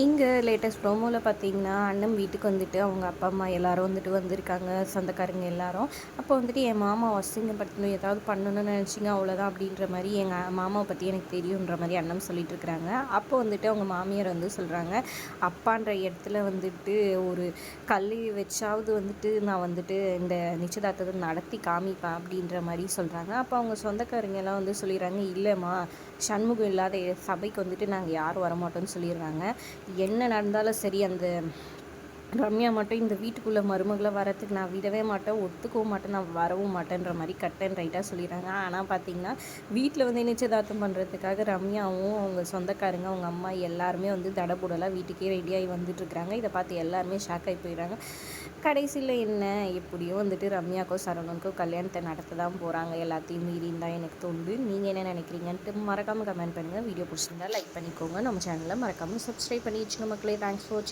இங்கே லேட்டஸ்ட் ப்ரோமோவில் பார்த்தீங்கன்னா அண்ணன் வீட்டுக்கு வந்துட்டு அவங்க அப்பா அம்மா எல்லோரும் வந்துட்டு வந்திருக்காங்க சொந்தக்காரங்க எல்லாரும். அப்போ வந்துட்டு என் மாமா அசிங்கப்படுத்தணும் ஏதாவது பண்ணணும்னு நினச்சிங்க அவ்வளோதான் அப்படின்ற மாதிரி எங்கள் மாமாவை பற்றி எனக்கு தெரியுன்ற மாதிரி அண்ணன் சொல்லிட்டு இருக்கிறாங்க அப்போ வந்துட்டு அவங்க மாமியார் வந்து சொல்கிறாங்க அப்பான்ற இடத்துல வந்துட்டு ஒரு கல் வச்சாவது வந்துட்டு நான் வந்துட்டு இந்த நிச்சயதார்த்தத்தை நடத்தி காமிப்பேன் அப்படின்ற மாதிரி சொல்கிறாங்க அப்போ அவங்க சொந்தக்காரங்க எல்லாம் வந்து சொல்லிடுறாங்க இல்லைம்மா சண்முகம் இல்லாத சபைக்கு வந்துட்டு நாங்கள் யாரும் வரமாட்டோம்னு சொல்லிடுறாங்க. என்ன நடந்தாலும் சரி அந்த ரம்யா மட்டும் இந்த வீட்டுக்குள்ளே மருமகளை வரத்துக்கு நான் விடவே மாட்டேன் ஒத்துக்கவும் மாட்டேன் நான் வரவும் மாட்டேன்ற மாதிரி கட் அண்ட் ரைட்டாக சொல்லிடுறாங்க. ஆனால் பார்த்தீங்கன்னா வீட்டில் வந்து நிச்சயதார்த்தம் பண்ணுறதுக்காக ரம்யாவும் அவங்க சொந்தக்காரங்க அவங்க அம்மா எல்லாருமே வந்து தடபுடலாக வீட்டுக்கே ரெடியாகி வந்துட்டுருக்குறாங்க. இதை பார்த்து எல்லாருமே ஷாக் ஆகி போயிடுறாங்க. கடைசியில் என்ன? எப்படியோ வந்துட்டு ரம்யாக்கோ சரவணனுக்கோ கல்யாணத்தை நடத்த தான் போகிறாங்க எல்லாத்தையும் மீறின்னு தான் எனக்கு தோணுது நீங்கள் என்ன நினைக்கிறீங்கன்ட்டு மறக்காமல் கமெண்ட் பண்ணுங்கள் வீடியோ பிடிச்சிருந்தா லைக் பண்ணிக்கோங்க. நம்ம சேனலை மறக்காமல் சப்ஸ்கிரைப் பண்ணி வச்சுங்க மக்களே. தேங்க்ஸ் ஃபார் வாட்சிங்